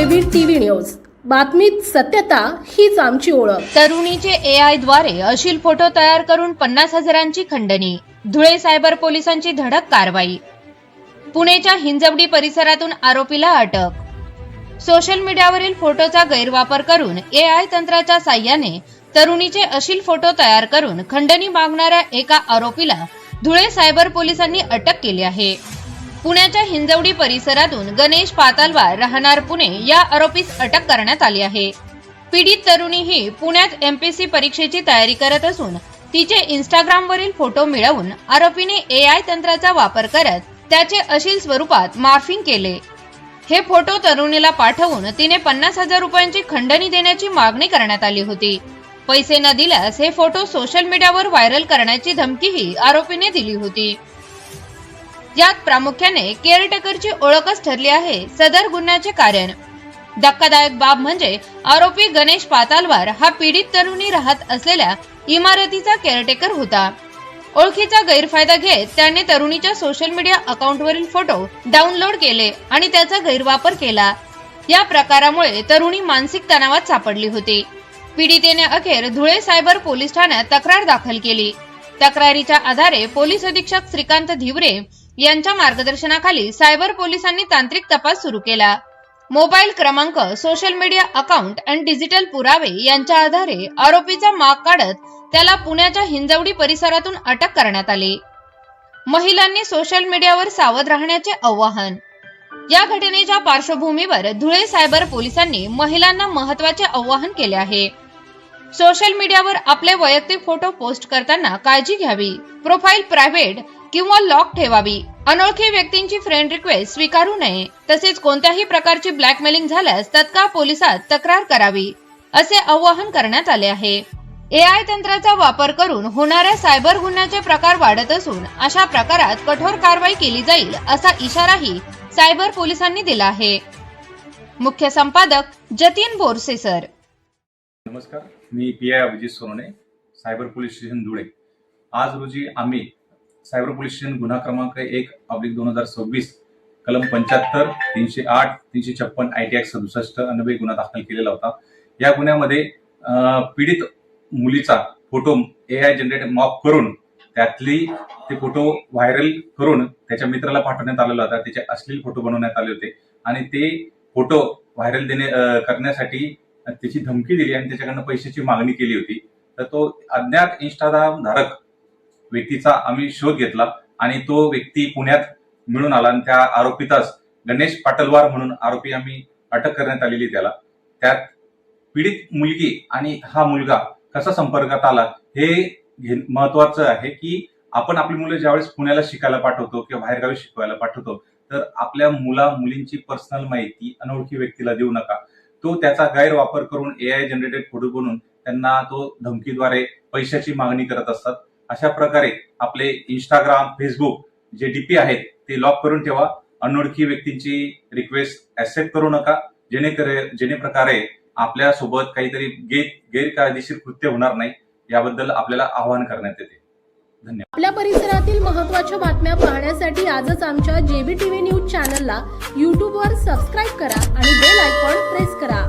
JB TV news. बातमीत सत्यता हीच आमची ओळख. तरुणीचे एआयद्वारे अशील फोटो तयार करून पन्नास हजारांची खंडणी. धुळे सायबर पोलिसांची धडक कारवाई. पुणेच्या हिंजवडी परिसरातून आरोपीला अटक. सोशल मीडियावरील फोटोचा गैरवापर करून ए आय तंत्राच्या साह्याने तरुणीचे अशील फोटो तयार करून खंडणी मागणाऱ्या एका आरोपीला धुळे सायबर पोलिसांनी अटक केली आहे. पुण्याच्या हिंजवडी परिसरातून गणेश पातालवार राहणार पुणे या आरोपीस अटक करण्यात आली आहे. पीडित तरुणी ही पुण्यात एमपीसी परीक्षेची तयारी करत असून तिचे इंस्टाग्रामवरील फोटो मिळवून आरोपीने ए आय तंत्राचा वापर करत त्याचे अशील स्वरूपात मार्फिंग केले. हे फोटो तरुणीला पाठवून तिने पन्नास हजार रुपयांची खंडणी देण्याची मागणी करण्यात आली होती. पैसे न दिल्यास हे फोटो सोशल मीडियावर व्हायरल करण्याची धमकीही आरोपीने दिली होती. यात प्रामुख्याने केअरटेकरची ओळखच ठरली आहे सदर गुन्ह्याचे कारण. धक्कादायक बाब म्हणजे आरोपी गणेश पातालवार हा पीडित तरुणी राहत असलेल्या इमारतीचा केअरटेकर होता. ओळखीचा गैरफायदा घेत त्याने तरुणीच्या सोशल मीडिया अकाउंटवरील फोटो डाउनलोड केले आणि त्याचा गैरवापर केला. या प्रकारामुळे तरुणी मानसिक तणावात सापडली होती. पीडितेने अखेर धुळे सायबर पोलीस ठाण्यात तक्रार दाखल केली. तक्रारीच्या आधारे पोलीस अधीक्षक श्रीकांत धिवरे यांच्या मार्गदर्शनाखाली सायबर पोलिसांनी तांत्रिक तपास सुरू केला. मोबाईल क्रमांक सोशल मीडिया अकाउंट आणि डिजिटल पुरावे यांच्या आधारे आरोपीचा माग काढत त्याला पुण्याच्या हिंजवडी परिसरातून अटक करण्यात आली. महिलांनी सोशल मीडियावर सावध राहण्याचे आवाहन. या घटनेच्या पार्श्वभूमीवर धुळे सायबर पोलिसांनी महिलांना महत्त्वाचे आवाहन केले आहे. सोशल मीडियावर आपले वैयक्तिक फोटो पोस्ट करताना काळजी घ्यावी. प्रोफाईल प्रायव्हेट किंवा लॉक ठेवावी. अनोळखी व्यक्तींची फ्रेंड रिक्वेस्ट स्वीकारू नये. तसेच कोणत्याही प्रकारची ब्लॅकमेलिंग झाल्यास तत्काळ पोलिसात तक्रार करावी असे आवाहन करण्यात आले आहे. एआय तंत्राचा वापर करून होणाऱ्या सायबर गुन्ह्याचे प्रकार वाढत असून अशा प्रकारात कठोर कारवाई केली जाईल असा इशाराही सायबर पोलिसांनी दिला आहे. मुख्य संपादक जतीन बोरसे सर. नमस्कार मी P I Abhijit Sonone cyber police station Dhule. आज रोजी आम्ही सायबर पोलीस स्टेशन गुन्हा क्रमांक एक ऑब्लिक दोन हजार सव्वीस कलम पंच्याहत्तर तीनशे आठ तीनशे छप्पन आय टी एक्ट सदुसष्ट अन्वये गुन्हा दाखल केलेला होता. या गुन्ह्यामध्ये पीडित मुलीचा photo A I generate morph करून त्यातली ते फोटो व्हायरल करून त्याच्या मित्राला पाठवण्यात आलेला होता. त्याचे अश्लील फोटो बनवण्यात आले होते. आणि ते फोटो व्हायरल देणे करण्यासाठी त्याची धमकी दिली आणि त्याच्याकडनं पैशाची मागणी केली होती. तर तो अज्ञात इंस्टाग्राम धारक व्यक्तीचा आम्ही शोध घेतला आणि तो व्यक्ती पुण्यात मिळून आला आणि त्या आरोपीतच गणेश पाटलवार म्हणून आरोपी आम्ही अटक करण्यात आलेली त्याला. त्यात पीडित मुलगी आणि हा मुलगा कसा संपर्कात आला हे महत्वाचं आहे की आपण आपली मुलं ज्यावेळेस पुण्याला शिकायला पाठवतो किंवा बाहेरगावी शिकवायला पाठवतो तर आपल्या मुला मुलींची पर्सनल माहिती अनोळखी व्यक्तीला देऊ नका. तो त्याचा गैरवापर करून ए आय जनरेटेड फोटो बनवून त्यांना तो धमकीद्वारे पैशाची मागणी करत असतात. अशा प्रकारे आपले इंस्टाग्राम फेसबुक जे डीपी आहेत ते लॉक करून ठेवा. अनोळखी व्यक्तींची रिक्वेस्ट ऍक्सेप्ट करू नका. जेणेकरे जेणे प्रकारे आपल्यासोबत काहीतरी गे गैरकायदेशीर कृत्य होणार नाही याबद्दल आपल्याला आवाहन करण्यात येते. धन्यवाद. आपल्या परिसरातील महत्त्वाच्या बातम्या पाहण्यासाठी आजच आमच्या जेबी टीव्ही न्यूज चॅनलला यूट्यूबवर सबस्क्राईब करा आणि बेल आयकॉन प्रेस करा.